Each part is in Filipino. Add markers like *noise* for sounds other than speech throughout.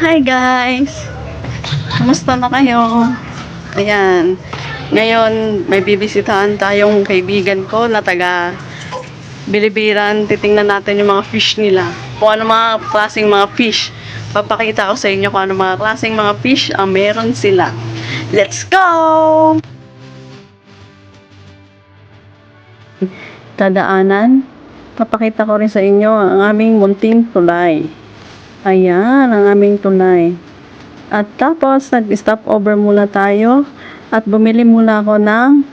Hi guys! Kumusta na kayo? Ayan. Ngayon, may bibisitahan tayong kaibigan ko na taga Bilibiran. Titingnan natin yung mga fish nila. Kung ano mga klaseng mga fish. Papakita ko sa inyo kung ano mga klaseng mga fish ang meron sila. Let's go! Tadaanan. Papakita ko rin sa inyo ang aming munting tulay. Ayan, ang aming tulay. At tapos, nag-stop over muna tayo at bumili muna ako ng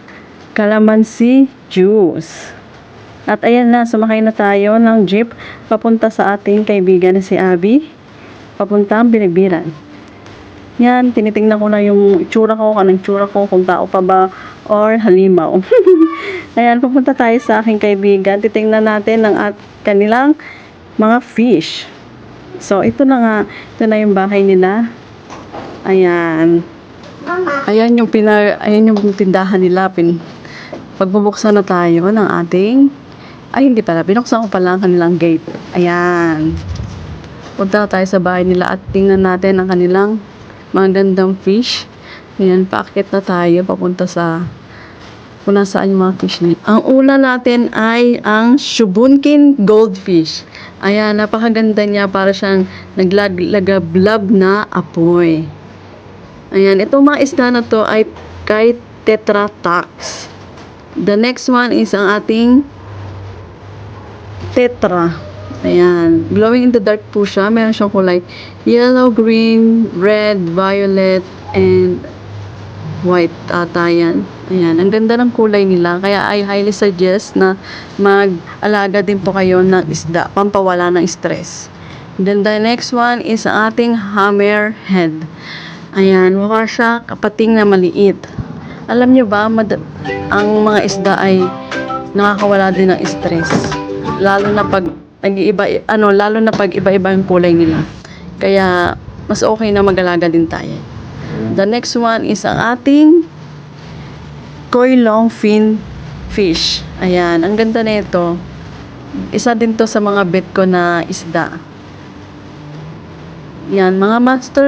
calamansi juice. At ayan na, sumakay na tayo ng jeep papunta sa ating kaibigan si Abby. Papuntang Bilibiran. Yan, tinitingnan ko na yung itsura ko, kanang itsura ko, kung tao pa ba or halimaw. *laughs* Ayan, pupunta tayo sa aking kaibigan. Titingnan natin ang at kanilang mga fish. So, ito na nga. Ito na yung bahay nila. Ayan. Ayan yung pina, ayan yung tindahan nila. Pin, pagbubuksan na tayo ng ating, ay hindi pala, binuksan ko pala ang kanilang gate. Ayan. Punta tayo sa bahay nila at tingnan natin ang kanilang mga gandang fish. Ayan, paakit na tayo papunta sa kung nasaan yung mga fish nila. Ang una natin ay ang Shubunkin Goldfish. Ayan, napakaganda niya para siyang naglagablab na apoy. Ayan, itong mga isda na to ay kay Tetra Tax. The next one is ang ating Tetra. Ayan, glowing in the dark po siya. Meron siyang kulay yellow, green, red, violet, and white ata yan. Ayan, ang ganda ng kulay nila. Kaya I highly suggest na mag-alaga din po kayo ng isda, pampawala ng stress. Then the next one is ating hammerhead. Ayan, mukha siya kapating na maliit. Alam nyo ba, ang mga isda ay nakakawala din ng stress. Lalo na pag nag-iiba, ano, lalo na pag iba-iba yung kulay nila. Kaya, mas okay na mag-alaga din tayo. The next one is ang ating koi long fin fish. Ayan, ang ganda nito. Isa din to sa mga bet ko na isda. Yan, mga master,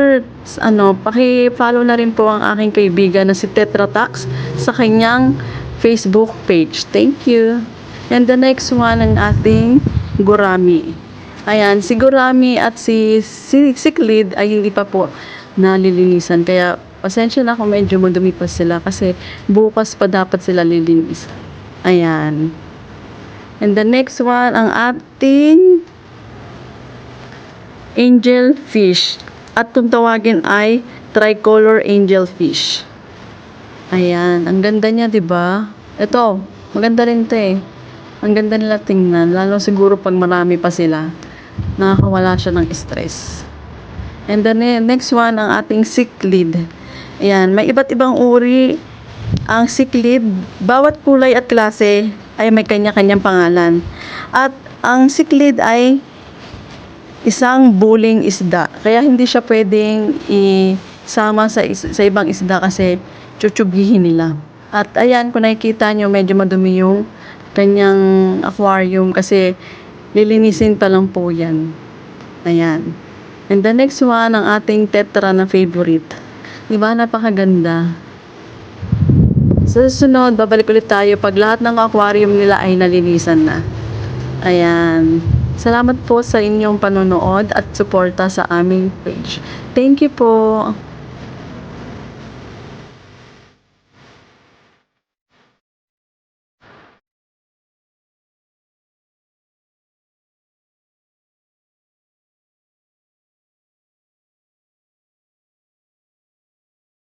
ano, paki-follow na rin po ang aking kaibigan na si Tetra Tax sa kanyang Facebook page. Thank you. And the next one, ang ating gurami. Ayan, si gurami at si, si Siklid ay hindi pa po nalilinisan. Kaya, pasensya na kung medyo madumi pa sila kasi bukas pa dapat sila lilinis. Ayan. And the next one, ang ating angel fish. At kung tawagin ay tricolor angel fish. Ayan, ang ganda niya, 'di ba? Ito, maganda rin 'to eh. Ang ganda nila tingnan, lalo siguro pag marami pa sila. Nakakawala siya ng stress. And the ne- next one, ang ating cichlid. Ayan, may iba't ibang uri ang cichlid. Bawat kulay at klase ay may kanya-kanyang pangalan. At ang cichlid ay isang buling isda. Kaya hindi siya pwedeng isama sa, sa ibang isda kasi chuchugihin nila. At ayan, kung nakikita nyo, medyo madumi yung kanyang aquarium kasi lilinisin pa lang po yan. Ayan. And the next one, ang ating tetra na favorite. Di ba? Napakaganda. Sa susunod, babalik ulit tayo pag lahat ng aquarium nila ay nalinisan na. Ayan. Salamat po sa inyong panonood at suporta sa aming page. Thank you po.